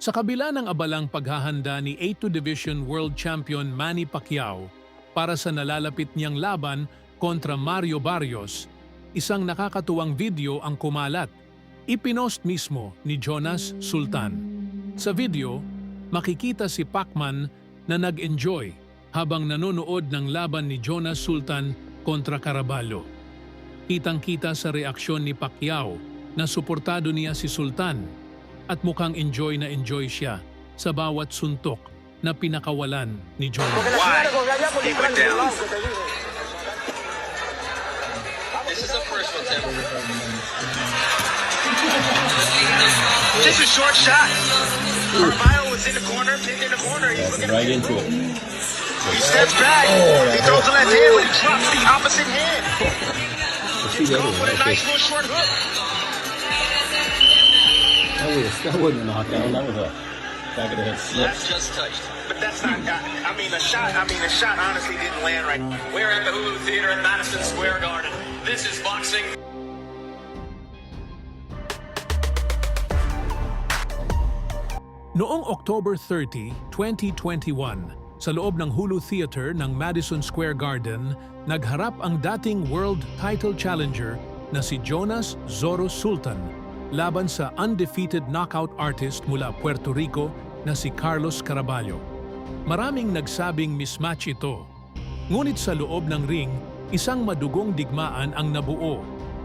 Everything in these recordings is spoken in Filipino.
Sa kabila ng abalang paghahanda ni A2 Division World Champion Manny Pacquiao para sa nalalapit niyang laban kontra Mario Barrios, isang nakakatuwang video ang kumalat. Ipinost mismo ni Jonas Sultan. Sa video, makikita si Pacman na nag-enjoy habang nanonood ng laban ni Jonas Sultan kontra Caraballo. Kitang-kita sa reaksyon ni Pacquiao na suportado niya si Sultan at mukhang enjoy na enjoy siya sa bawat suntok na pinakawalan ni Jonas. Why? He went down. This is the first one, Tim. Just a short shot. Carvalho was in the corner, pinned in the corner. He's looking right into it. He steps back. he throws the left hand, but he drops the opposite hand. Other for one. a nice little short hook. That, was, that wasn't a knockdown. That was a back of the head slip. That's just touched. But that's not. I mean, the shot. I mean, the shot honestly didn't land right. We're at the Hulu Theater in Madison Square Garden. This is boxing. Noong October 30, 2021, sa loob ng Hulu Theater ng Madison Square Garden, nagharap ang dating world title challenger na si Jonas Zorro Sultan laban sa undefeated knockout artist mula Puerto Rico na si Carlos Caraballo. Maraming nagsabing mismatch ito. Ngunit sa loob ng ring, isang madugong digmaan ang nabuo.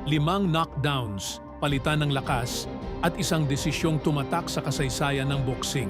Limang knockdowns, palitan ng lakas, at isang desisyong tumatak sa kasaysayan ng boxing.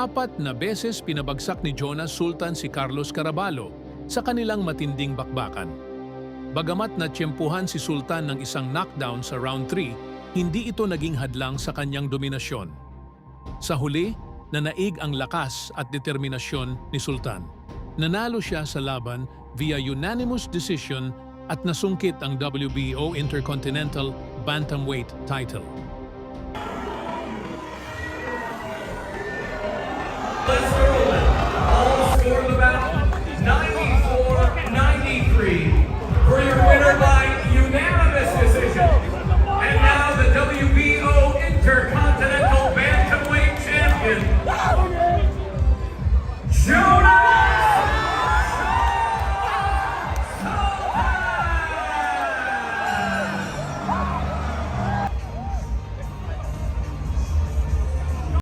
Apat na beses pinabagsak ni Jonas Sultan si Carlos Caraballo sa kanilang matinding bakbakan. Bagamat natsyempuhan si Sultan ng isang knockdown sa round 3, hindi ito naging hadlang sa kanyang dominasyon. Sa huli, nanaig ang lakas at determinasyon ni Sultan. Nanalo siya sa laban via unanimous decision at nasungkit ang WBO Intercontinental Bantamweight title. Let's go.